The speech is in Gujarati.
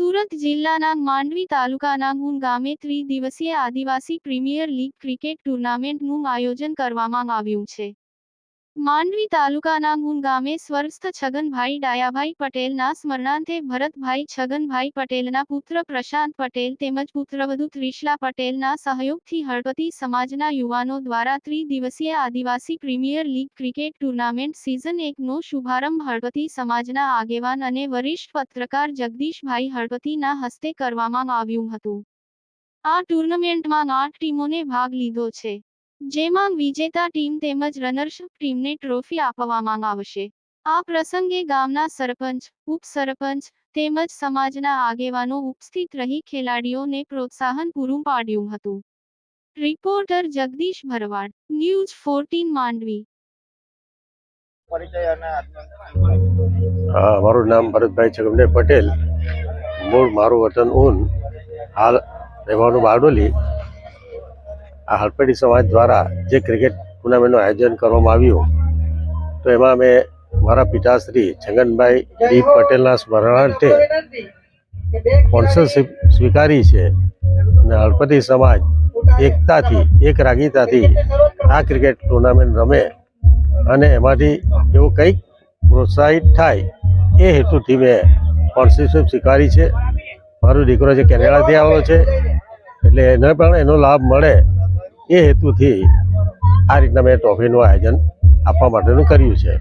સુરત જિલ્લાના માંડવી તાલુકાના ગુણ ગામે ત્રિદિવસીય આદિવાસી પ્રીમિયર લીગ ક્રિકેટ ટુર્નામેન્ટનું આયોજન કરવામાં આવ્યું છે. માંડવી તાલુકાના ગુણ ગામે સ્વર્ગસ્થ છગનભાઈ ડાયાભાઈ પટેલના સ્મરણાર્થે ભરતભાઈ છગનભાઈ પટેલના પુત્ર પ્રશાંત પટેલ તેમજ પુત્રવધુ ત્રિશલા પટેલના સહયોગથી હળપતિ સમાજના યુવાનો દ્વારા ત્રિદિવસીય આદિવાસી premier league cricket tournament season એકનો શુભારંભ હળપતિ સમાજના આગેવાન અને વરિષ્ઠ પત્રકાર જગદીશભાઈ હળપતિના હસ્તે કરવામાં આવ્યું હતું. આ ટુર્નામેન્ટમાં આઠ ટીમોને ભાગ લીધો છે. જેમાં વિજેતા ટીમ તેમજ રનર્સઅપ ટીમને ટ્રોફી આપવામાં આવશે. આ પ્રસંગે ગામના સરપંચ ઉપસરપંચ તેમજ સમાજના આગેવાનો ઉપસ્થિત રહી ખેલાડીઓને પ્રોત્સાહન પૂરું પાડ્યું હતું. Reporter Jagdish Bharwad news fourteen Mandvi. મારું નામ ભરતભાઈ છગનભાઈ પટેલ. મૂળ મારું વતન ઊન હાલ રહેવાનું બારડોલી. આ હળપડી સમાજ દ્વારા જે ક્રિકેટ ટુર્નામેન્ટનું આયોજન કરવામાં આવ્યું, તો એમાં અમે મારા પિતાશ્રી છગનભાઈ ડી પટેલના સ્મરણાર્થે સ્પોન્સરશીપ સ્વીકારી છે. અને હળપતિ સમાજ એકતાથી એક રાગીતાથી આ ક્રિકેટ ટુર્નામેન્ટ રમે અને એમાંથી એવું કંઈક પ્રોત્સાહિત થાય એ હેતુથી મેં સ્પોન્સરશીપ સ્વીકારી છે. મારો દીકરો જે કેનેડાથી આવેલો છે, એટલે એને પણ એનો લાભ મળે એ હેતુથી આ રીતના મેં ટ્રોફીનું આયોજન આપવા માટેનું કર્યું છે.